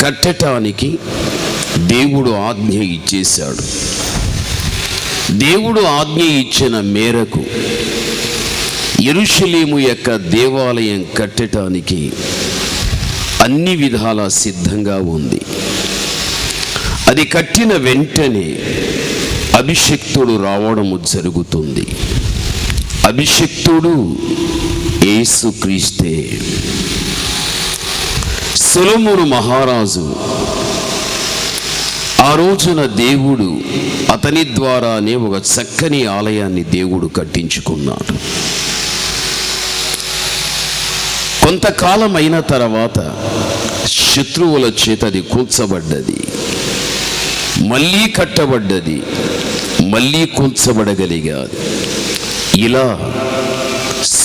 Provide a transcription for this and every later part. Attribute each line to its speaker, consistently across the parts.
Speaker 1: కట్టటానికి దేవుడు ఆజ్ఞ ఇచ్చేశాడు. దేవుడు ఆజ్ఞ ఇచ్చిన మేరకు ఎరుషలేము యొక్క దేవాలయం కట్టటానికి అన్ని విధాల సిద్ధంగా ఉంది. అది కట్టిన వెంటనే అభిషక్తుడు రావడము జరుగుతుంది. అభిషక్తుడు ఏసుక్రీస్తే సొలొమోను మహారాజు. ఆ రోజున దేవుడు అతని ద్వారానే ఒక చక్కని ఆలయాన్ని దేవుడు కట్టించుకున్నాడు. కొంతకాలం అయిన తర్వాత శత్రువుల చేత అది కూల్చబడ్డది. మళ్ళీ కట్టబడ్డది. మళ్ళీ కూల్చబడగలిగాది. ఇలా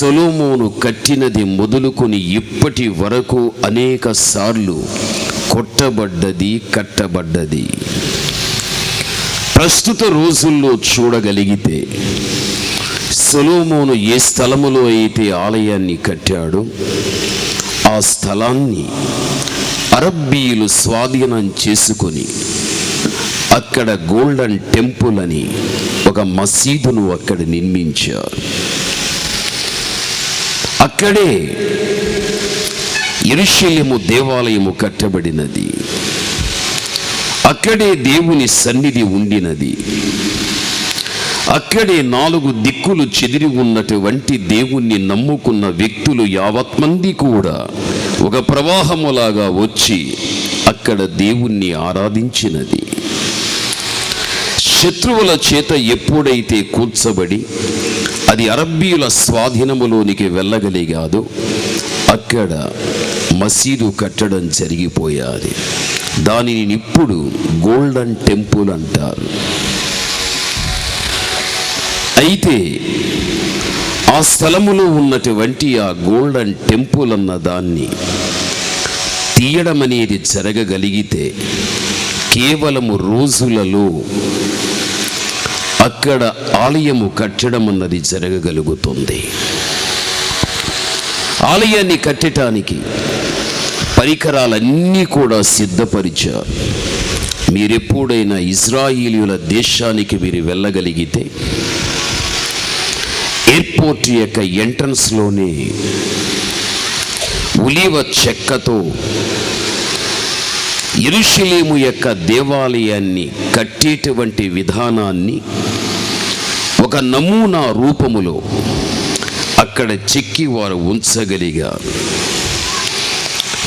Speaker 1: సొలోమోను కట్టినది మొదలుకొని ఇప్పటి వరకు అనేక సార్లు కొట్టబడ్డది కట్టబడ్డది. ప్రస్తుత రోజుల్లో చూడగలిగితే సొలోమోను ఏ స్థలములో అయితే ఆలయాన్ని కట్టాడో ఆ స్థలాన్ని అరబ్బీయులు స్వాధీనం చేసుకొని అక్కడ గోల్డెన్ టెంపుల్ అని ఒక మసీదును అక్కడ నిర్మించారు. అక్కడే ఎరుషలేము దేవాలయము కట్టబడినది. అక్కడే దేవుని సన్నిధి ఉండినది. అక్కడే నాలుగు దిక్కులు చెదిరి ఉన్నటువంటి దేవుణ్ణి నమ్ముకున్న వ్యక్తులు యావత్ మంది కూడా ఒక ప్రవాహములాగా వచ్చి అక్కడ దేవుణ్ణి ఆరాధించినది. శత్రువుల చేత ఎప్పుడైతే కూర్చబడి అది అరబ్బీయుల స్వాధీనములోనికి వెళ్ళగలిగాదో అక్కడ మసీదు కట్టడం జరిగిపోయాది. దానిని ఇప్పుడు గోల్డెన్ టెంపుల్ అంటారు. అయితే ఆ స్థలములో ఉన్నటువంటి ఆ గోల్డెన్ టెంపుల్ అన్న దాన్ని తీయడం అనేది జరగగలిగితే కేవలము రోజులలో అక్కడ ఆలయము కట్టడం అన్నది జరగగలుగుతుంది. ఆలయాన్ని కట్టడానికి పరికరాలన్నీ కూడా సిద్ధపరిచారు మీరెప్పుడైనా ఇజ్రాయిలీల దేశానికి మీరు వెళ్ళగలిగితే ఎయిర్పోర్ట్ యొక్క ఎంట్రన్స్లోనే ఉలివ చెక్కతో ఎరుషలేము యొక్క దేవాలయాన్ని కట్టేటువంటి విధానాన్ని ఒక నమూనా రూపములో అక్కడ చెక్కి వారు ఉంచగలిగారు.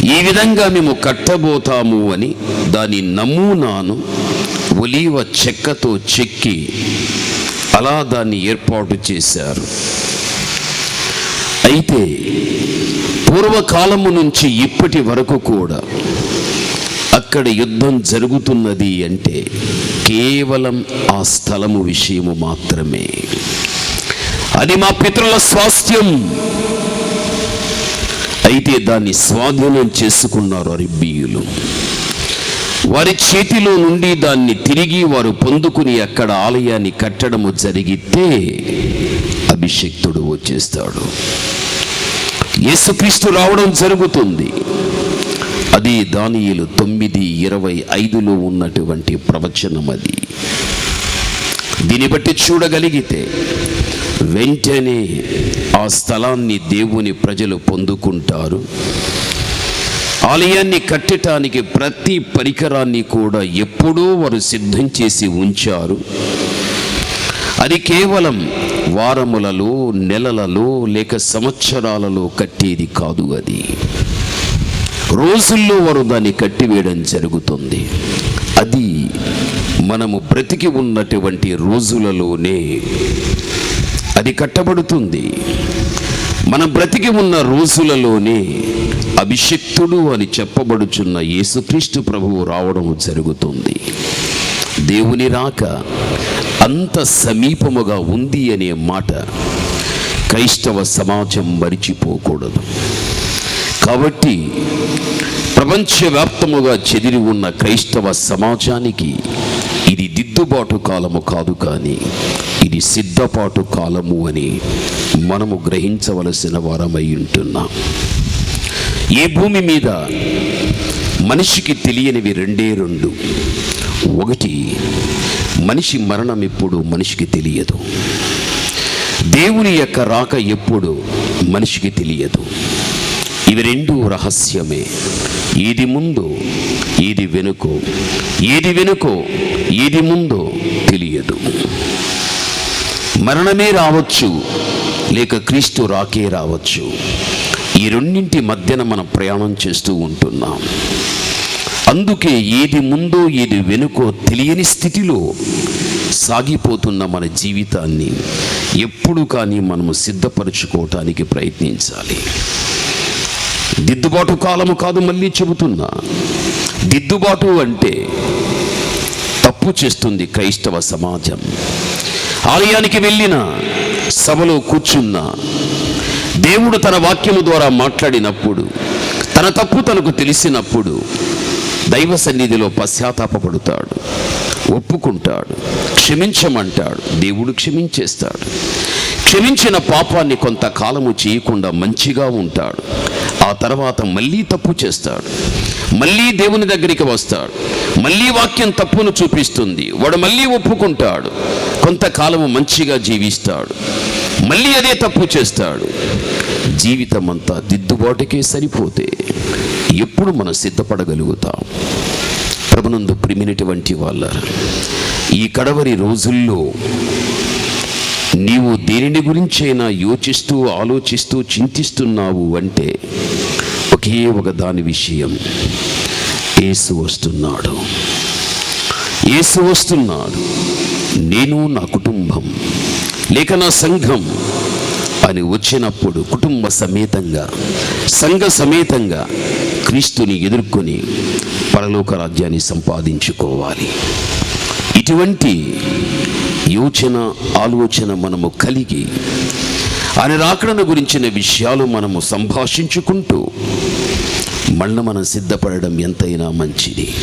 Speaker 1: ఈ విధంగా మేము కట్టబోతాము అని దాని నమూనాను ఒలీవ చెక్కతో చెక్కి అలా దాన్ని ఏర్పాటు చేశారు. అయితే పూర్వకాలము నుంచి ఇప్పటి వరకు కూడా అక్కడ యుద్ధం జరుగుతున్నది అంటే కేవలం ఆ స్థలము విషయము మాత్రమే. అది మా పితరుల స్వాస్థ్యం. అయితే దాన్ని స్వాధీనం చేసుకున్నారు అరిబ్బీయులు. వారి చేతిలో నుండి దాన్ని తిరిగి వారు పొందుకుని అక్కడ ఆలయాన్ని కట్టడము జరిగితే అభిషక్తుడు వచ్చేస్తాడు. యేసుక్రీస్తు రావడం జరుగుతుంది. అది దానియులు తొమ్మిది ఇరవై ఐదులో ఉన్నటువంటి ప్రవచనం అది. దీన్ని బట్టి చూడగలిగితే వెంటనే ఆ స్థలాన్ని దేవుని ప్రజలు పొందుకుంటారు. ఆలయాన్ని కట్టడానికి ప్రతి పరికరాన్ని కూడా ఎప్పుడూ వారు సిద్ధం చేసి ఉంచారు. అది కేవలం వారములలో నెలలలో లేక సంవత్సరాలలో కట్టేది కాదు అది. రోజుల్లో వారు దాన్ని కట్టివేయడం జరుగుతుంది. అది మనము బ్రతికి ఉన్నటువంటి రోజులలోనే అది కట్టబడుతుంది. మనం బ్రతికి ఉన్న రోజులలోనే అభిషక్తుడు అని చెప్పబడుచున్న యేసుక్రీస్తు ప్రభువు రావడం జరుగుతుంది. దేవుని రాక అంత సమీపముగా ఉంది అనే మాట క్రైస్తవ సమాజం మరిచిపోకూడదు. కాబట్టి ప్రపంచవ్యాప్తముగా చెదిరి ఉన్న క్రైస్తవ సమాజానికి ఇది దిద్దుబాటు కాలము కాదు కానీ ఇది సిద్ధపాటు కాలము అని మనము గ్రహించవలసిన వారమై ఉంటున్నాం. ఈ భూమి మీద మనిషికి తెలియనివి రెండే రెండు. ఒకటి మనిషి మరణం ఎప్పుడు మనిషికి తెలియదు. దేవుని యొక్క రాక ఎప్పుడు మనిషికి తెలియదు. ఇవి రెండు రహస్యమే. ఏది ముందు ఏది వెనుకో. ఏది వెనుకో ఏది ముందో తెలియదు. మరణమే రావచ్చు లేక క్రీస్తు రాకే రావచ్చు. ఈ రెండింటి మధ్యన మనం ప్రయాణం చేస్తూ ఉంటున్నాం. అందుకే ఏది ముందో ఏది వెనుకో తెలియని స్థితిలో సాగిపోతున్న మన జీవితాన్ని ఎప్పుడు కానీ మనము సిద్ధపరచుకోవటానికి ప్రయత్నించాలి. దిద్దుబాటు కాలము కాదు మళ్ళీ చెబుతున్నా. దిద్దుబాటు అంటే తప్పు చేస్తుంది క్రైస్తవ సమాజం. ఆలయానికి వెళ్ళిన సభలో కూర్చున్న దేవుడు తన వాక్యము ద్వారా మాట్లాడినప్పుడు తన తప్పు తనకు తెలిసినప్పుడు దైవ సన్నిధిలో పశ్చాత్తాపపడుతాడు ఒప్పుకుంటాడు క్షమించమంటాడు దేవుడు క్షమించేస్తాడు. క్షమించిన పాపాన్ని కొంతకాలము చేయకుండా మంచిగా ఉంటాడు. ఆ తర్వాత మళ్ళీ తప్పు చేస్తాడు. మళ్ళీ దేవుని దగ్గరికి వస్తాడు. మళ్ళీ వాక్యం తప్పును చూపిస్తుంది. వాడు మళ్ళీ ఒప్పుకుంటాడు. కొంతకాలము మంచిగా జీవిస్తాడు. మళ్ళీ అదే తప్పు చేస్తాడు. జీవితం అంతా దిద్దుబాటుకే సరిపోతే ఎప్పుడు మనం సిద్ధపడగలుగుతాం. ప్రభునందు ప్రిమినటువంటి వాళ్ళ ఈ కడవరి రోజుల్లో నీవు దేనిని గురించైనా యోచిస్తూ ఆలోచిస్తూ చింతిస్తున్నావు అంటే ఒకే ఒక దాని విషయం. ఏసు వస్తున్నాడు. యేసు వస్తున్నాడు. నేను నా కుటుంబం లేక నా సంఘం అని వచ్చినప్పుడు కుటుంబ సమేతంగా సంఘ సమేతంగా క్రీస్తుని ఎదుర్కొని పరలోక రాజ్యాన్ని సంపాదించుకోవాలి. ఇటువంటి యోచన ఆలోచన మనము కలిగి ఆయన రాకడను గురించిన విషయాలు మనము సంభాషించుకుంటూ మళ్ళీ మనం సిద్ధపడడం ఎంతైనా మంచిది.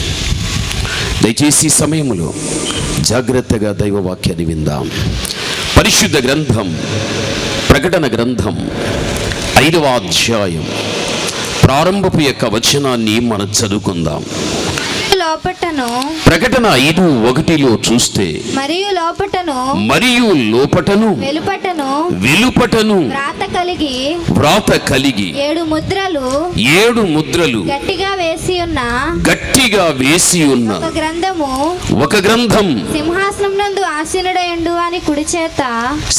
Speaker 1: దయచేసి సమయంలో జాగ్రత్తగా దైవవాక్యాన్ని విందాం. పరిశుద్ధ గ్రంథం ప్రకటన గ్రంథం ఐదవ అధ్యాయం ప్రారంభపు యొక్క వచనాన్ని మనం చదువుకుందాం.
Speaker 2: లోపటను
Speaker 1: ప్రకటన ఐదు ఒకటిలో చూస్తే
Speaker 2: మరియు లోపటను
Speaker 1: మరియు లోపటను
Speaker 2: వెలుపటను
Speaker 1: వెలుపటను
Speaker 2: వ్రాత కలిగి
Speaker 1: వ్రాత కలిగి
Speaker 2: ఏడు ముద్రలు
Speaker 1: ఏడు ముద్రలు
Speaker 2: గట్టిగా వేసి ఉన్న
Speaker 1: గట్టిగా వేసి ఉన్న
Speaker 2: ఒక గ్రంథము
Speaker 1: ఒక గ్రంథం
Speaker 2: సింహాసనం నందు ఆసీనుడయుండు అని కుడి చేత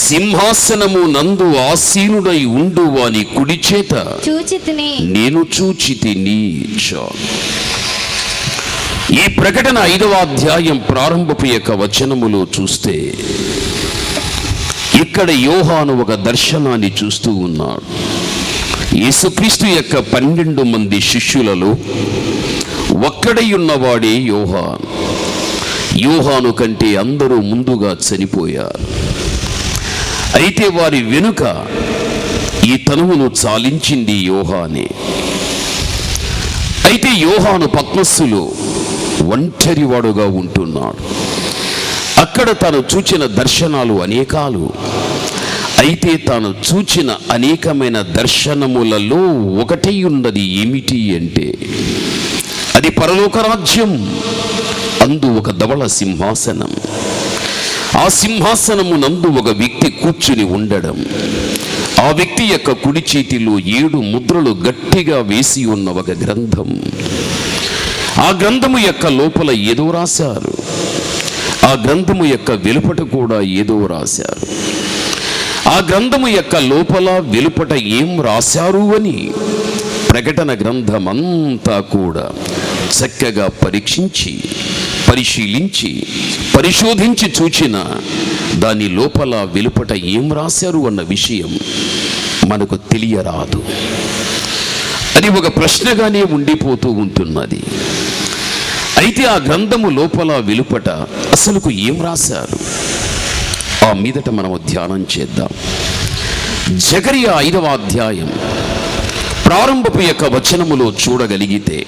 Speaker 1: సింహాసనము నందు ఆసీనుడై ఉండు వాని కుడి చేత.
Speaker 2: చూచి తిని
Speaker 1: నేను చూచి తిని చాలు ఈ ప్రకటన ఐదవ అధ్యాయం ప్రారంభపు యొక్క వచనములో చూస్తే ఇక్కడ యోహాను ఒక దర్శనాన్ని చూస్తూ ఉన్నాడు. యేసుక్రీస్తు యొక్క పన్నెండు మంది శిష్యులలో ఒక్కడై ఉన్నవాడే యోహాను. యోహాను కంటే అందరూ ముందుగా చనిపోయారు. అయితే వారి వెనుక ఈ తనువును చాలించింది యోహానే. అయితే యోహాను పద్మస్సులో ఒంటరివాడుగా ఉంటున్నాడు. అక్కడ తాను చూచిన దర్శనాలు అనేకాలు. అయితే తాను చూచిన అనేకమైన దర్శనములలో ఒకటి ఉన్నది ఏమిటి అంటే అది పరలోక రాజ్యం. అందు ఒక ధవళ సింహాసనం. ఆ సింహాసనము నందు ఒక వ్యక్తి కూర్చుని ఉండడం. ఆ వ్యక్తి యొక్క కుడి చేతిలో ఏడు ముద్రలు గట్టిగా వేసి ఉన్న ఒక గ్రంథం. ఆ గ్రంథము యొక్క లోపల ఏదో రాశారు. ఆ గ్రంథము యొక్క వెలుపట కూడా ఏదో రాశారు. ఆ గ్రంథము యొక్క లోపల వెలుపట ఏం రాశారు అని ప్రకటన గ్రంథం అంతా కూడా చక్కగా పరీక్షించి పరిశీలించి పరిశోధించి చూచిన దాని లోపల వెలుపట ఏం రాశారు అన్న విషయం మనకు తెలియరాదు. అది ఒక ప్రశ్నగానే ఉండిపోతూ ఉంటున్నది. అయితే ఆ గ్రంథము లోపల వెలుపట అసలుకు ఏం రాశారు? ఆ మీదట మనము ధ్యానం చేద్దాం. జగరియా ఐదవ అధ్యాయం ప్రారంభపు యొక్క వచనములో చూడగలిగితే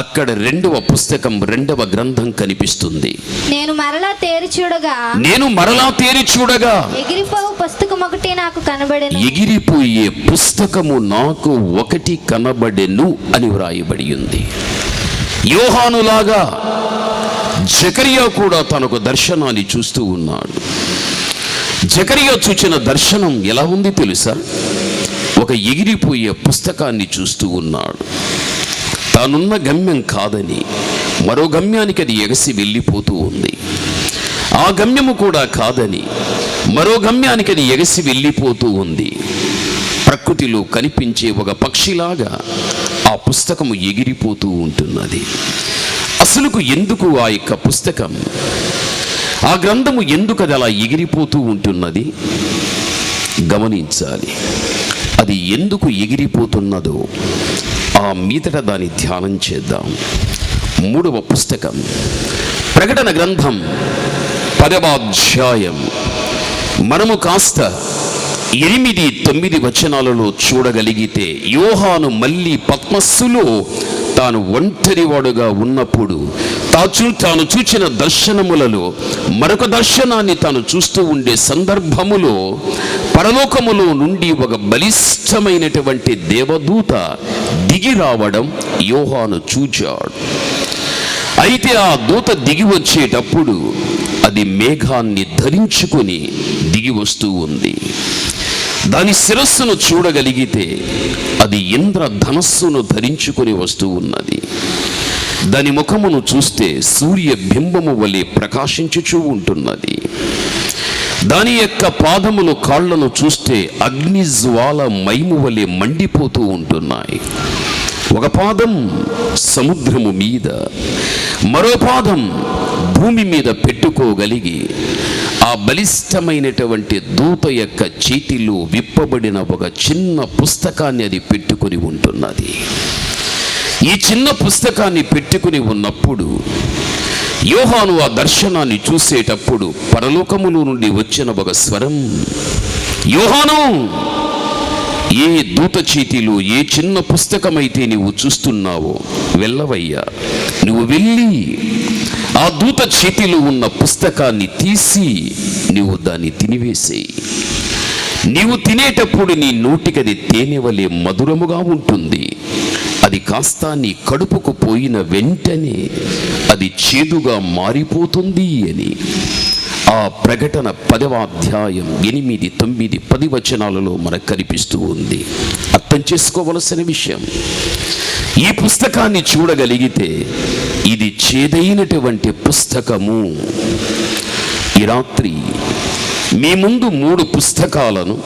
Speaker 1: అక్కడ రెండవ పుస్తకం రెండవ గ్రంథం కనిపిస్తుంది.
Speaker 2: నేను మరలా తేరి చూడగా
Speaker 1: నేను మరలా తేరి చూడగా
Speaker 2: ఎగిరిపోవు పుస్తకం ఒకటి నాకు కనబడెను.
Speaker 1: ఎగిరిపోయే పుస్తకము నాకు ఒకటి కనబడెను అని వ్రాయబడి ఉంది. యోహానులాగా జకరియా కూడా తనకు దర్శనాన్ని చూస్తూ ఉన్నాడు. జకరియా చూచిన దర్శనం ఎలా ఉంది తెలుసా? ఒక ఎగిరిపోయే పుస్తకాన్ని చూస్తూ ఉన్నాడు. తానున్న గమ్యం కాదని మరో గమ్యానికి అది ఎగసి వెళ్ళిపోతూ ఉంది. ఆ గమ్యము కూడా కాదని మరో గమ్యానికి అది ఎగసి వెళ్ళిపోతూ ఉంది. ప్రకృతిలో కనిపించే ఒక పక్షిలాగా ఆ పుస్తకము ఎగిరిపోతూ ఉంటున్నది. అసలుకు ఎందుకు ఆ యొక్క పుస్తకం? ఆ గ్రంథము ఎందుకు అది అలా ఎగిరిపోతూ ఉంటున్నది? గమనించాలి. అది ఎందుకు ఎగిరిపోతున్నదో ఆ మీదట దాన్ని ధ్యానం చేద్దాం. మూడవ పుస్తకం. ప్రకటన గ్రంథం పదవాధ్యాయం. మనము కాస్త ఎనిమిది తొమ్మిది వచనాలలో చూడగలిగితే యోహాను మళ్ళీ పద్మస్సులో తాను ఒంటరివాడుగా ఉన్నప్పుడు తాచు తాను చూచిన దర్శనములలో మరొక దర్శనాన్ని తాను చూస్తూ ఉండే సందర్భములో పరలోకములో నుండి ఒక బలిష్టమైనటువంటి దేవదూత దిగి రావడం యోహాను చూచాడు. అయితే ఆ దూత దిగి వచ్చేటప్పుడు అది మేఘాన్ని ధరించుకొని దిగి వస్తూ ఉంది. దాని శిరస్సును చూడగలిగితే అది ఇంద్ర ధనస్సును ధరించుకొని వస్తూ ఉన్నది. దాని ముఖమును చూస్తే సూర్య బింబము వలె ప్రకాశించుచూ ఉంటున్నది. దాని యొక్క పాదములు కాళ్ళను చూస్తే అగ్ని జ్వాల మైము వలె మండిపోతూ ఉంటున్నాయి. ఒక పాదం సముద్రము మీద మరో పాదం భూమి మీద పెట్టుకోగలిగి ఆ బలిష్టమైనటువంటి దూత యొక్క చేతిలో విప్పబడిన ఒక చిన్న పుస్తకాన్ని అది పెట్టుకొని ఉంటున్నది. ఈ చిన్న పుస్తకాన్ని పెట్టుకుని ఉన్నప్పుడు యోహాను ఆ దర్శనాన్ని చూసేటప్పుడు పరలోకములో నుండి వచ్చిన ఒక స్వరం యోహాను ఏ దూత చీటిలో ఏ చిన్న పుస్తకమైతే నీవు చూస్తున్నావో వెళ్ళవయ్యా. నువ్వు వెళ్ళి ఆ దూత చేతిలో ఉన్న పుస్తకాన్ని తీసి నీవు దాన్ని తినివేసేయి. నీవు తినేటప్పుడు నీ నోటికది తేనె వలె మధురముగా ఉంటుంది. అది కాస్త నీ కడుపుకు పోయిన వెంటనే అది చేదుగా మారిపోతుంది అని. ఆ ప్రకటన పదవ అధ్యాయం ఎనిమిది తొమ్మిది పది వచనాలలో మనకు కనిపిస్తూ ఉంది. అర్థం చేసుకోవలసిన విషయం. ఈ పుస్తకాన్ని చూడగలిగితే ఇది చేదైనటువంటి పుస్తకము. ఈ రాత్రి మీ ముందు మూడు పుస్తకాలను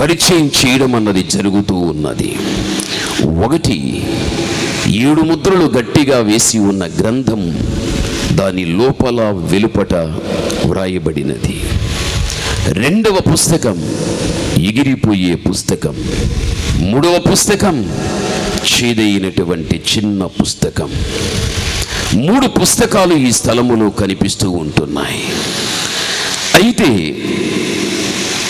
Speaker 1: పరిచయం చేయడం అన్నది జరుగుతూ ఉన్నది. ఒకటి ఏడు ముద్రలు గట్టిగా వేసి ఉన్న గ్రంథం. దాని లోపల వెలుపట వ్రాయబడినది. రెండవ పుస్తకం ఎగిరిపోయే పుస్తకం. మూడవ పుస్తకం చేదైనటువంటి చిన్న పుస్తకం. మూడు పుస్తకాలు ఈ స్థలములో కనిపిస్తూ ఉంటున్నాయి. అయితే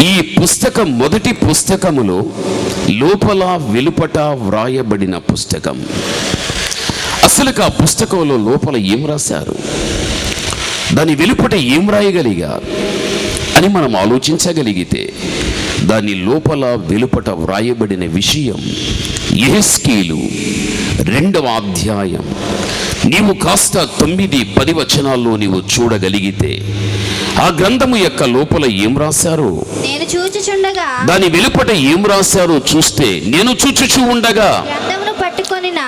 Speaker 1: ఈ పుస్తకం మొదటి పుస్తకములో లోపల వెలుపట వ్రాయబడిన పుస్తకం. అసలుకు ఆ పుస్తకంలో లోపల ఏం రాశారు? దాని వెలుపట ఏం రాయగలిగారు? అని మనం ఆలోచించగలిగితే దాని లోపల వెలుపట వ్రాయబడిన విషయం ఎహెస్కీలు రెండవ అధ్యాయం. నీవు కాస్త తొమ్మిది పది వచనాల్లో నీవు చూడగలిగితే ఆ గ్రంథము యొక్క లోపల ఏం రాశారో?
Speaker 2: నేను చూచుచుండగా
Speaker 1: దాని వెలుపట ఏం రాశారో చూస్తే నేను చూచుచూ ఉండగా
Speaker 2: గ్రంథమును పట్టుకొనిన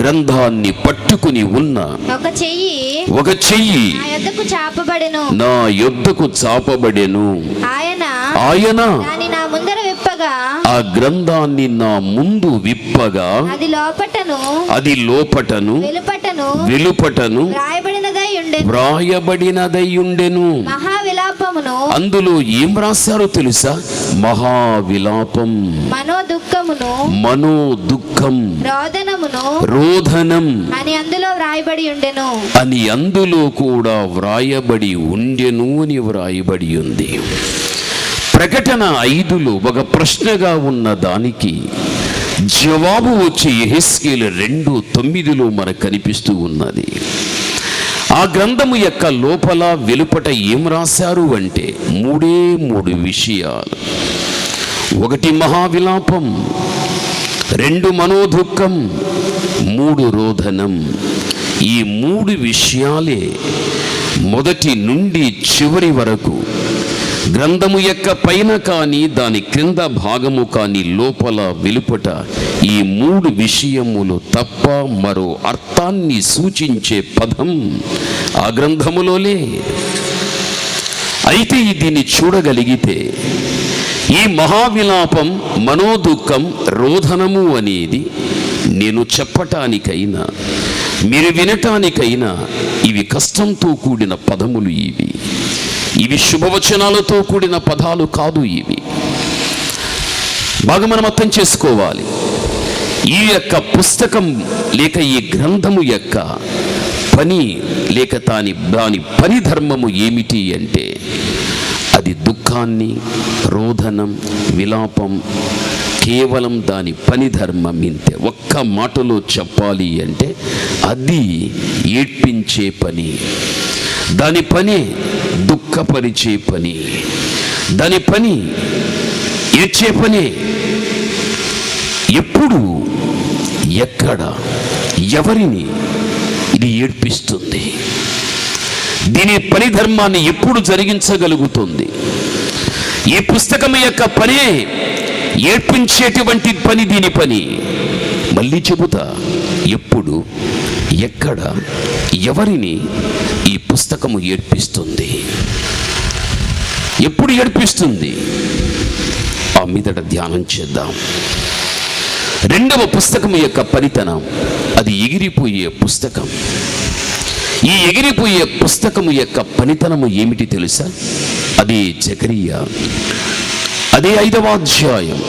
Speaker 1: గ్రంథాన్ని పట్టుకుని ఉన్న
Speaker 2: ఒక చెయ్యి
Speaker 1: ఒక చెయ్యి
Speaker 2: నా యొద్దకు చాపబడెను.
Speaker 1: నా యొద్దకు చాపబడెను.
Speaker 2: ఆయన
Speaker 1: ఆయన
Speaker 2: దాని నా ముందర విప్పగా.
Speaker 1: ఆ గ్రంథాన్ని నా ముందు విప్పగా.
Speaker 2: అది లోపటను
Speaker 1: అది లోపటను
Speaker 2: వెలుపటను
Speaker 1: వెలుపటను
Speaker 2: రాయబడినదై ఉండెను.
Speaker 1: వ్రాయబడినదయ్యుండెను
Speaker 2: మహా విలాపమును
Speaker 1: అందులో ఏం రాశారో తెలుసా? మహావిలాపం.
Speaker 2: మనో దుఃఖమును
Speaker 1: మనో దుఃఖం
Speaker 2: రోదనమును
Speaker 1: రోధనం
Speaker 2: అని అందులో వ్రాయబడి ఉండెను.
Speaker 1: అని అందులో కూడా వ్రాయబడి ఉండెను అని వ్రాయబడి ఉంది. ప్రకటన ఐదులో ఒక ప్రశ్నగా ఉన్న దానికి జవాబు వచ్చి ఎహెస్కేల్ రెండు తొమ్మిదిలో మనకు కనిపిస్తూ ఉన్నది. ఆ గ్రంథము యొక్క లోపల వెలుపట ఏం రాశారు అంటే మూడే మూడు విషయాలు. ఒకటి మహావిలాపం రెండు మనోదుఖం మూడు రోధనం ఈ మూడు విషయాలే మొదటి నుండి చివరి వరకు గ్రంథము యొక్క పైన కానీ దాని క్రింద భాగము కానీ లోపల వెలుపట ఈ మూడు విషయములు తప్ప మరో అర్థాన్ని సూచించే పదం ఆ గ్రంథములోలే అయితే దీన్ని చూడగలిగితే ఈ మహావిలాపం మనోదుఖం రోధనము అనేది నేను చెప్పటానికైనా మీరు వినటానికైనా ఇవి కష్టంతో కూడిన పదములు ఇవి. ఇవి శుభవచనాలతో కూడిన పదాలు కాదు ఇవి. బాగా మనం అర్థం చేసుకోవాలి. ఈ యొక్క పుస్తకం లేక ఈ గ్రంథము యొక్క పని లేక దాని దాని పని ధర్మము ఏమిటి అంటే అది దుఃఖాన్ని రోధనం విలాపం కేవలం దాని పని ధర్మం ఇంతే. ఒక్క మాటలో చెప్పాలి అంటే అది ఏడ్పించే పని. దాని పని దుఃఖపరిచే పని. దాని పని ఏడ్చే పని ఎప్పుడు ఎక్కడ ఎవరిని ఇది ఏడ్పిస్తుంది. దీని పని ధర్మాన్ని ఎప్పుడు జరిగించగలుగుతుంది. ఈ పుస్తకం యొక్క పనే ఏడ్పించేటువంటి పని దీని పని. మళ్ళీ చెబుతా ఎప్పుడు? ఎక్కడ ఎవరిని ఈ పుస్తకము ఏడ్పిస్తుంది? ఎప్పుడు ఏడ్పిస్తుంది? ఆ మీదట ధ్యానం చేద్దాం. రెండవ పుస్తకం యొక్క పనితనం అది ఎగిరిపోయే పుస్తకం. ఈ ఎగిరిపోయే పుస్తకము యొక్క పనితనము ఏమిటి తెలుసా? అది జకరియా. అదే ఐదవ అధ్యాయం.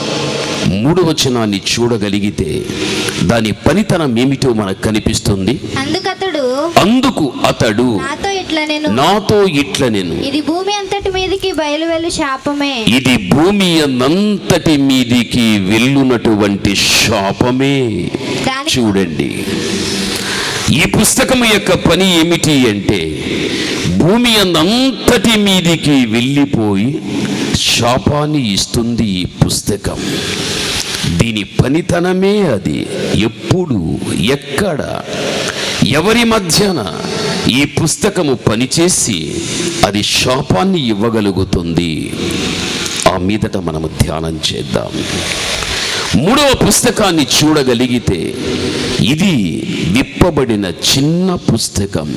Speaker 1: మూడు వచనాన్ని చూడగలిగితే దాని పనితనం ఏమిటో మనకు కనిపిస్తుంది.
Speaker 2: అందుకతడు
Speaker 1: అందుకు అతడు
Speaker 2: నాతో ఇట్లా నేను.
Speaker 1: నాతో ఇట్ల నేను.
Speaker 2: ఇది భూమి అంతటి మీదకి బయలువెళ్ళు శాపమే.
Speaker 1: ఇది భూమి అన్నంతటి మీదికి వెళ్ళునటువంటి శాపమే. చూడండి. ఈ పుస్తకం యొక్క పని ఏమిటి అంటే భూమి అంతటి మీదికి వెళ్ళిపోయి శాపాన్ని ఇస్తుంది ఈ పుస్తకం. దీని పనితనమే అది. ఎప్పుడు ఎక్కడ ఎవరి మధ్యన ఈ పుస్తకము పనిచేసి అది శాపాన్ని ఇవ్వగలుగుతుంది. ఆ మీదట మనము ధ్యానం చేద్దాం. మూడవ పుస్తకాన్ని చూడగలిగితే ఇది విప్పబడిన చిన్న పుస్తకం.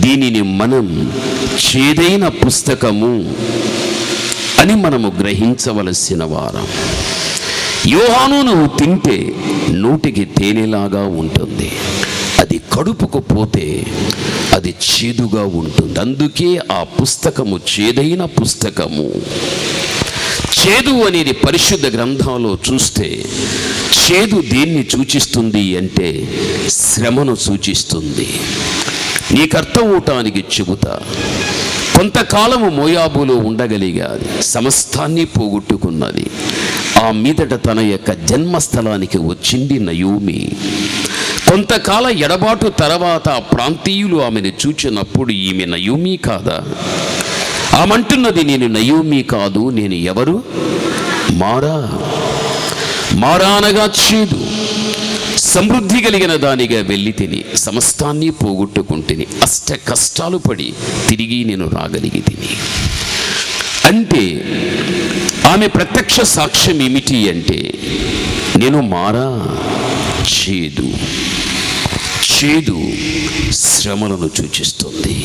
Speaker 1: దీనిని మనం చేదైన పుస్తకము అని మనము గ్రహించవలసిన వారం. యోహాను నువ్వు తింటే నోటికి తేనెలాగా ఉంటుంది. అది కడుపుకు పోతే అది చేదుగా ఉంటుంది. అందుకే ఆ పుస్తకము చేదైన పుస్తకము. చేదు అనేది పరిశుద్ధ గ్రంథంలో చూస్తే చేదు దేన్ని సూచిస్తుంది అంటే శ్రమను సూచిస్తుంది. నీకు అర్థం అవటానికి చెబుతా కొంతకాలము మోయాబులో ఉండగలిగాది సమస్తాన్ని పోగొట్టుకున్నది. ఆ మీదట తన యొక్క జన్మస్థలానికి వచ్చింది నయోమి. కొంతకాల ఎడబాటు తర్వాత ఆ ప్రాంతీయులు ఆమెను చూచినప్పుడు ఈమె నయోమి కాదా? ఆమంటున్నది నేను నయోమి కాదు నేను ఎవరు? మారా. మారా అనగా చేదు. సమృద్ధి కలిగిన దానిగా వెళ్ళి తిని సమస్తాన్ని పోగొట్టుకుంటుని అష్ట కష్టాలు పడి తిరిగి నేను రాగలిగి తిని. అంటే ఆమె ప్రత్యక్ష సాక్ష్యం ఏమిటి అంటే నేను మారా చేదు చేదు శ్రమలను సూచిస్తుంది.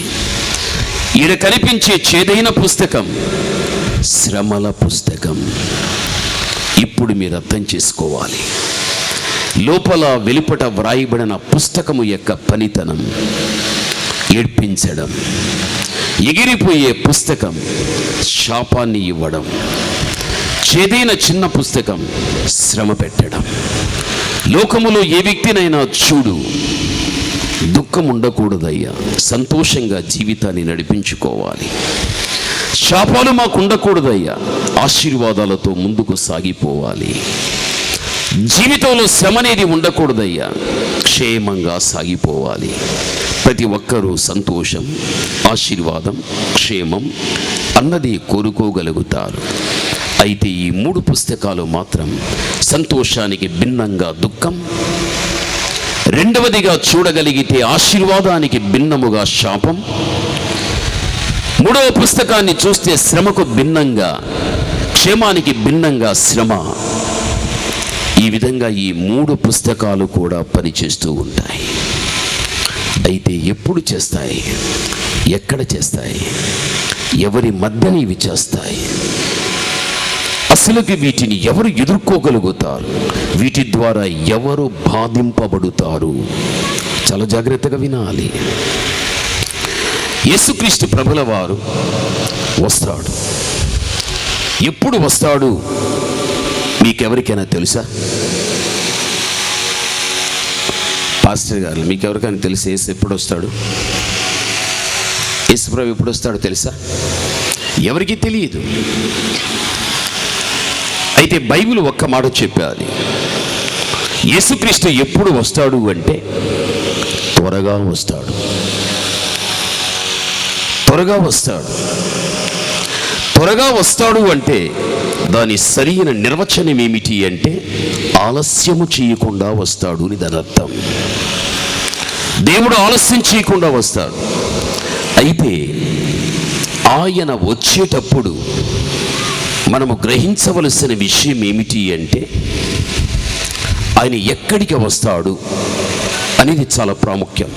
Speaker 1: ఈడ కనిపించే చేదైన పుస్తకం శ్రమల పుస్తకం. ఇప్పుడు మీరు అర్థం చేసుకోవాలి. లోపల వెలుపట వ్రాయబడిన పుస్తకము యొక్క పనితనం ఏడ్పించడం ఎగిరిపోయే పుస్తకం శాపాన్ని ఇవ్వడం చేదైన చిన్న పుస్తకం శ్రమ పెట్టడం. లోకములో ఏ వ్యక్తినైనా చూడు దుఃఖం ఉండకూడదయ్యా. సంతోషంగా జీవితాన్ని నడిపించుకోవాలి. శాపాలు మాకు ఉండకూడదయ్యా. ఆశీర్వాదాలతో ముందుకు సాగిపోవాలి. జీవితంలో శ్రమ అనేది ఉండకూడదయ్యా. క్షేమంగా సాగిపోవాలి. ప్రతి ఒక్కరూ సంతోషం ఆశీర్వాదం క్షేమం అన్నది కోరుకోగలుగుతారు. అయితే ఈ మూడు పుస్తకాలు మాత్రం సంతోషానికి భిన్నంగా దుఃఖం రెండవదిగా చూడగలిగితే ఆశీర్వాదానికి భిన్నముగా శాపం మూడవ పుస్తకాన్ని చూస్తే శ్రమకు భిన్నంగా క్షేమానికి భిన్నంగా శ్రమ. ఈ విధంగా ఈ మూడు పుస్తకాలు కూడా పనిచేస్తూ ఉంటాయి. అయితే ఎప్పుడు చేస్తాయి? ఎక్కడ చేస్తాయి? ఎవరి మధ్యన ఇవి చేస్తాయి? అసలుకి వీటిని ఎవరు ఎదుర్కోగలుగుతారు? వీటి ద్వారా ఎవరు బాధింపబడుతారు? చాలా జాగ్రత్తగా వినాలి. యేసుక్రీస్తు ప్రభుల వారు వస్తాడు. ఎప్పుడు వస్తాడు? మీకెవరికైనా తెలుసా? పాస్టర్ గారు మీకెవరికైనా తెలుసా? ఏసు ఎప్పుడు వస్తాడు యేసుప్రభు ఎప్పుడు వస్తాడో తెలుసా? ఎవరికి తెలియదు. అయితే బైబిల్ ఒక్క మాట చెప్పాలి. యేసుక్రీస్తు ఎప్పుడు వస్తాడు అంటే త్వరగా వస్తాడు. త్వరగా వస్తాడు. త్వరగా వస్తాడు అంటే దాని సరైన నిర్వచనం ఏమిటి అంటే ఆలస్యము చేయకుండా వస్తాడు అని దాని అర్థం. దేవుడు ఆలస్యం చేయకుండా వస్తాడు. అయితే ఆయన వచ్చేటప్పుడు మనము గ్రహించవలసిన విషయం ఏమిటి అంటే ఆయన ఎక్కడికి వస్తాడు అనేది చాలా ప్రాముఖ్యం.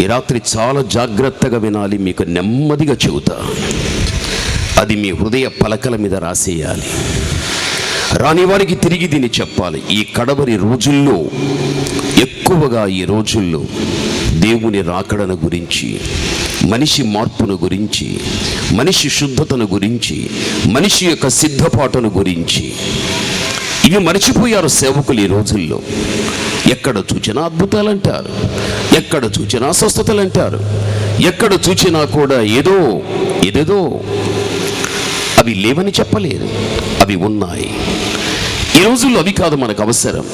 Speaker 1: ఈ రాత్రి చాలా జాగ్రత్తగా వినాలి మీకు నెమ్మదిగా చెబుతా. అది మీ హృదయ పలకల మీద రాసేయాలి. రాని వారికి తిరిగి దీన్ని చెప్పాలి. ఈ కడవరి రోజుల్లో ఎక్కువగా ఈ రోజుల్లో దేవుని రాకడను గురించి మనిషి మార్పును గురించి మనిషి శుద్ధతను గురించి మనిషి యొక్క సిద్ధపాటును గురించి ఇవి మర్చిపోయారు సేవకులు ఈ రోజుల్లో. ఎక్కడ చూచినా అద్భుతాలు అంటారు ఎక్కడ చూచినా స్వస్థతలు అంటారు ఎక్కడ చూచినా కూడా ఏదో ఏదేదో అవి లేవని చెప్పలేదు. అవి ఉన్నాయి. ఈ రోజుల్లో అవి కాదు మనకు అవసరం.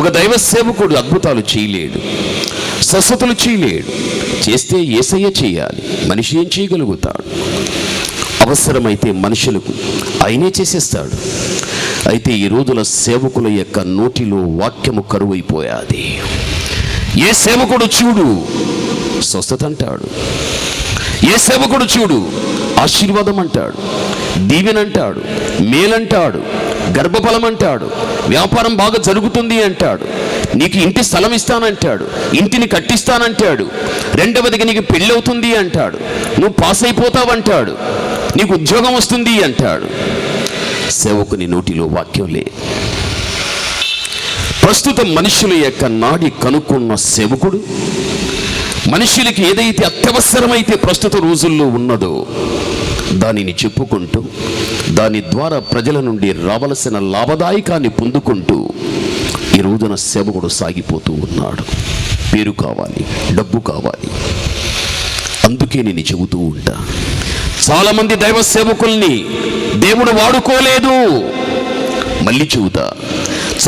Speaker 1: ఒక దైవ సేవకుడు అద్భుతాలు చేయలేడు. స్వస్థతలు చేయలేడు. చేస్తే ఏసయ్య చేయాలి. మనిషి ఏం చేయగలుగుతాడు? అవసరమైతే మనుషులకు ఆయనే చేసేస్తాడు. అయితే ఈ రోజుల సేవకుల యొక్క నోటిలో వాక్యము కరువైపోయాది. ఏ సేవకుడు చూడు స్వస్థత అంటాడు. ఏ సేవకుడు చూడు ఆశీర్వాదం అంటాడు. దీవెనంటాడు మేలంటాడు గర్భఫలం అంటాడు వ్యాపారం బాగా జరుగుతుంది అంటాడు. నీకు ఇంటి స్థలం ఇస్తానంటాడు ఇంటిని కట్టిస్తానంటాడు రెండవదిగా నీకు పెళ్ళవుతుంది అంటాడు నువ్వు పాస్ అయిపోతావంటాడు నీకు ఉద్యోగం వస్తుంది అంటాడు. సేవకుని నోటిలో వాక్యం లే. ప్రస్తుతం మనుషుల యొక్క నాడి కనుక్కున్న సేవకుడు మనుషులకి ఏదైతే అత్యవసరమైతే ప్రస్తుత రోజుల్లో ఉన్నదో దానిని చెప్పుకుంటూ దాని ద్వారా ప్రజల నుండి రావలసిన లాభదాయకాన్ని పొందుకుంటూ ఈ రోజున సేవకుడు సాగిపోతూ ఉన్నాడు. పేరు కావాలి డబ్బు కావాలి. అందుకే నేను చెబుతూ ఉంటా చాలామంది దైవ సేవకుల్ని దేవుడు వాడుకోలేదు. మళ్ళీ చెబుతా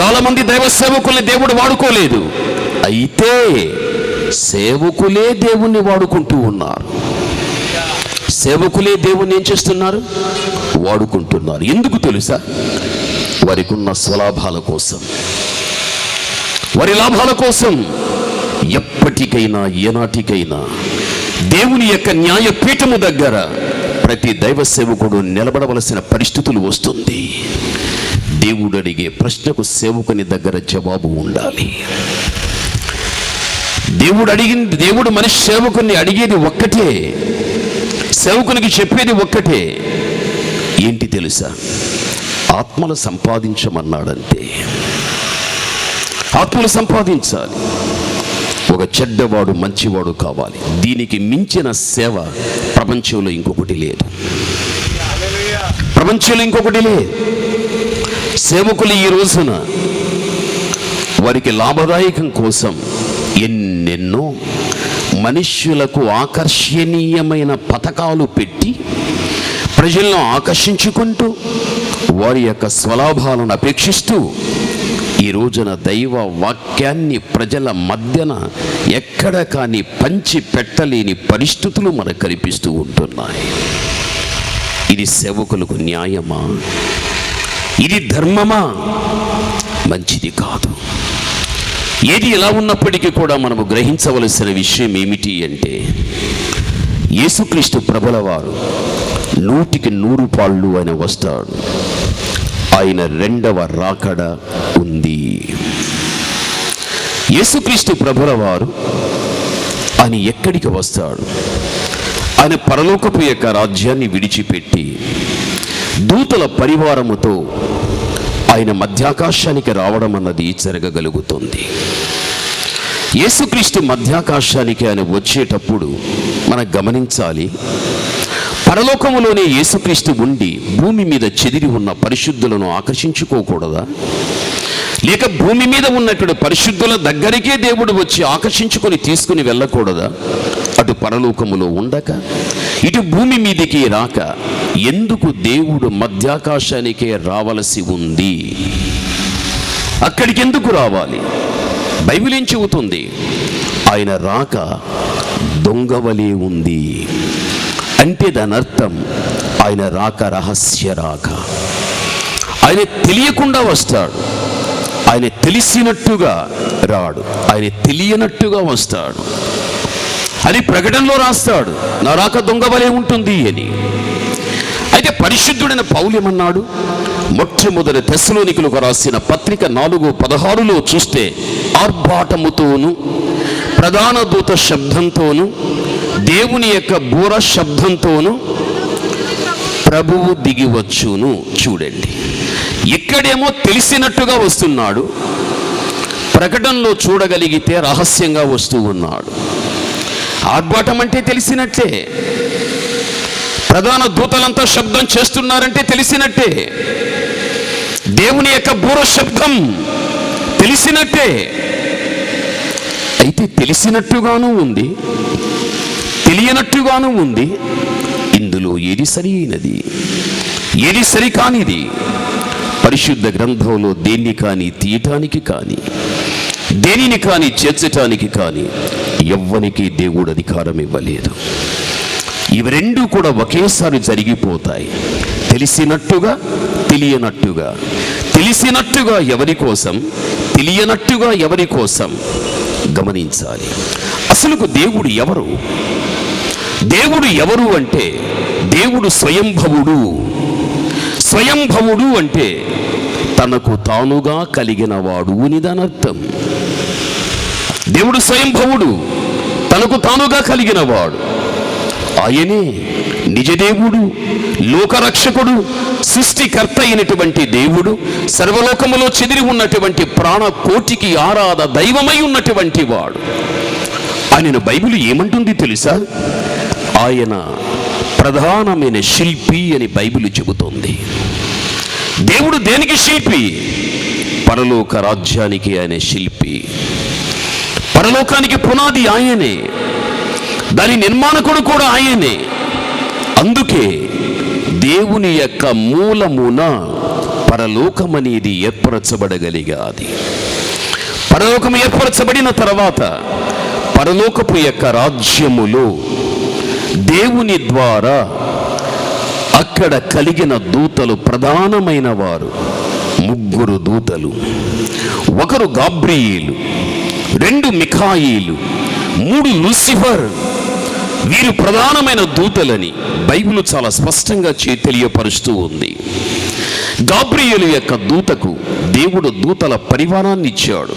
Speaker 1: చాలామంది దైవ సేవకుల్ని దేవుడు వాడుకోలేదు. అయితే సేవకులే దేవుణ్ణి వాడుకుంటూ ఉన్నారు. సేవకులే దేవుణ్ణి ఏం చేస్తున్నారు? వాడుకుంటున్నారు. ఎందుకు తెలుసా? వారికి ఉన్న స్వలాభాల కోసం. వారి లాభాల కోసం ఎప్పటికైనా ఏనాటికైనా దేవుని యొక్క న్యాయ పీఠము దగ్గర ప్రతి దైవ సేవకుడు నిలబడవలసిన పరిస్థితులు వస్తుంది. దేవుడు అడిగే ప్రశ్నకు సేవకుని దగ్గర జవాబు ఉండాలి. దేవుడు అడిగింది దేవుడు మనిషి సేవకుని అడిగేది ఒక్కటే. సేవకునికి చెప్పేది ఒక్కటే. ఏంటి తెలుసా? ఆత్మలు సంపాదించమన్నాడంతే ఆత్మలు సంపాదించాలి. ఒక చెడ్డవాడు మంచివాడు కావాలి. దీనికి మించిన సేవ ప్రపంచంలో ఇంకొకటి లేదు. ప్రపంచంలో ఇంకొకటి లేదు. సేవకులు ఈ రోజున వారికి లాభదాయకం కోసం ఎన్నెన్నో మనుష్యులకు ఆకర్షణీయమైన పథకాలు పెట్టి ప్రజలను ఆకర్షించుకుంటూ వారి యొక్క స్వలాభాలను అపేక్షిస్తూ ఈ రోజున దైవ వాక్యాన్ని ప్రజల మధ్యన ఎక్కడ కానీ పంచి పెట్టలేని పరిస్థితులు మనకు కనిపిస్తూ ఉంటున్నాయి. ఇది సేవకులకు న్యాయమా? ఇది ధర్మమా? మంచిది కాదు. ఏది ఎలా ఉన్నప్పటికీ కూడా మనము గ్రహించవలసిన విషయం ఏమిటి అంటే యేసుక్రీస్తు ప్రభుల వారు నూటికి నూరు పాళ్ళు ఆయన వస్తాడు. ఆయన రెండవ రాకడ ఉంది. యేసుక్రీస్తు ప్రభుల వారు ఆయన ఎక్కడికి వస్తాడు? ఆయన పరలోకపు యొక్క రాజ్యాన్ని విడిచిపెట్టి దూతల పరివారముతో ఆయన మధ్యాకాశానికి రావడం అన్నది జరగగలుగుతుంది. యేసుక్రీస్తు మధ్యాకాశానికి ఆయన వచ్చేటప్పుడు మనం గమనించాలి పరలోకములోనే యేసుక్రీస్తు ఉండి భూమి మీద చెదిరి ఉన్న పరిశుద్ధులను ఆకర్షించుకోకూడదా? లేక భూమి మీద ఉన్నటువంటి పరిశుద్ధుల దగ్గరికే దేవుడు వచ్చి ఆకర్షించుకొని తీసుకుని వెళ్ళకూడదా? అటు పరలోకములో ఉండక ఇటు భూమి మీదికి రాక ఎందుకు దేవుడు మధ్యాకాశానికే రావలసి ఉంది? అక్కడికి ఎందుకు రావాలి? బైబిల్ ఏం చెబుతుంది? ఆయన రాక దొంగవలే ఉంది. అంటే దాని అర్థం ఆయన రాక రహస్య రాక. ఆయన తెలియకుండా వస్తాడు. ఆయన తెలిసినట్టుగా రాడు. ఆయన తెలియనట్టుగా వస్తాడు. అది ప్రకటనలో రాస్తాడు. నా రాక దొంగవలే ఉంటుంది అని. అయితే పరిశుద్ధుడైన పౌల్యమన్నాడు మొట్టమొదటి దశలోనికులకు రాసిన పత్రిక నాలుగు పదహారులో చూస్తే ఆర్భాటముతోను ప్రధాన దూత శబ్దంతోను దేవుని యొక్క బూర శబ్దంతోను ప్రభువు దిగివచ్చును చూడండి. ఇక్కడేమో తెలిసినట్టుగా వస్తున్నాడు. ప్రకటనలో చూడగలిగితే రహస్యంగా వస్తూ ఉన్నాడు. ఆర్భాటం అంటే తెలిసినట్టే. ప్రధాన దూతలంతా శబ్దం చేస్తున్నారంటే తెలిసినట్టే. దేవుని యొక్క బూర శబ్దం తెలిసినట్టే. అయితే తెలిసినట్టుగాను ఉంది తెలియనట్టుగాను ఉంది. ఇందులో ఏది సరి అయినది ఏది సరికానిది? పరిశుద్ధ గ్రంథంలో దేన్ని కానీ తీయటానికి కానీ దేనిని కానీ చేర్చటానికి కానీ ఎవ్వనికి దేవుడు అధికారం ఇవ్వలేదు. ఇవి రెండు కూడా ఒకేసారి జరిగిపోతాయి. తెలిసినట్టుగా తెలియనట్టుగా. తెలిసినట్టుగా ఎవరి కోసం? తెలియనట్టుగా ఎవరి కోసం? గమనించాలి. అసలుకు దేవుడు ఎవరు? దేవుడు ఎవరు అంటే దేవుడు స్వయంభవుడు. స్వయంభవుడు అంటే తనకు తానుగా కలిగిన వాడు అని దాని అర్థం దేవుడు స్వయంభవుడు. తనకు తానుగా కలిగిన వాడు ఆయనే నిజదేవుడు లోకరక్షకుడు సృష్టికర్త అయినటువంటి దేవుడు సర్వలోకములో చెదిరి ఉన్నటువంటి ప్రాణ కోటికి ఆరాధ దైవమై ఉన్నటువంటి వాడు. ఆయన బైబిల్ ఏమంటుంది తెలుసా? ఆయన ప్రధానమైన శిల్పి అని బైబిల్ చెబుతోంది. దేవుడు దేనికి శిల్పి? పరలోక రాజ్యానికి ఆయన శిల్పి. పరలోకానికి పునాది ఆయనే. దాని నిర్మాణకుడు కూడా ఆయనే. అందుకే దేవుని యొక్క మూలమున పరలోకమనేది ఏర్పరచబడగలిగాది. పరలోకం ఏర్పరచబడిన తర్వాత పరలోకపు యొక్క రాజ్యములో దేవుని ద్వారా అక్కడ కలిగిన దూతలు ప్రధానమైన వారు ముగ్గురు దూతలు. ఒకరు గాబ్రియేలు రెండు మిఖాయిలు మూడు లూసిఫర్. వీరు ప్రధానమైన దూతలని బైబిల్ చాలా స్పష్టంగా చే తెలియపరుస్తూ ఉంది. గాబ్రియేలు యొక్క దూతకు దేవుడు దూతల పరివారాన్ని ఇచ్చాడు.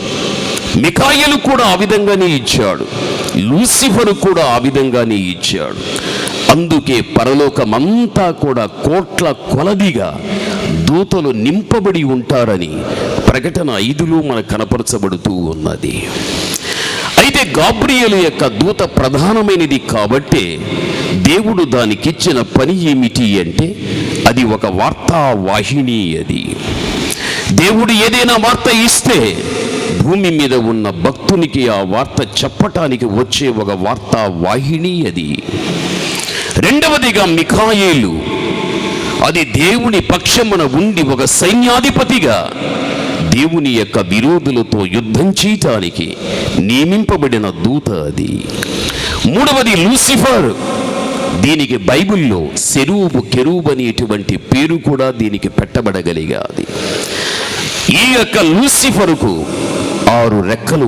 Speaker 1: మికాయలు కూడా ఆ విధంగానే ఇచ్చాడు. లూసిఫరు కూడా ఆ విధంగానే ఇచ్చాడు. అందుకే పరలోకమంతా కూడా కోట్ల కొలదిగా దూతలు నింపబడి ఉంటారని ప్రకటన ఐదులో మనకు కనపరచబడుతూ ఉన్నది. అయితే గాబ్రియలు యొక్క దూత ప్రధానమైనది కాబట్టే దేవుడు దానికిచ్చిన పని ఏమిటి అంటే అది ఒక వార్తావాహిని అది. దేవుడు ఏదైనా వార్త ఇస్తే భూమి మీద ఉన్న భక్తునికి ఆ వార్త చెప్పటానికి వచ్చే ఒక వార్తావాహిని అది. రెండవదిగా మిఖాయేలు అది దేవుని పక్షమున ఉండి ఒక సైన్యాధిపతిగా దేవుని యొక్క విరోధులతో యుద్ధం చేయటానికి నియమింపబడిన దూత అది. మూడవది లూసిఫర్. దీనికి బైబిల్లో సెరూబు కెరూబ్ అనేటువంటి పేరు కూడా దీనికి పెట్టబడగలిగాది. ఈ యొక్క లూసిఫరుకు ఆరు రెక్కలు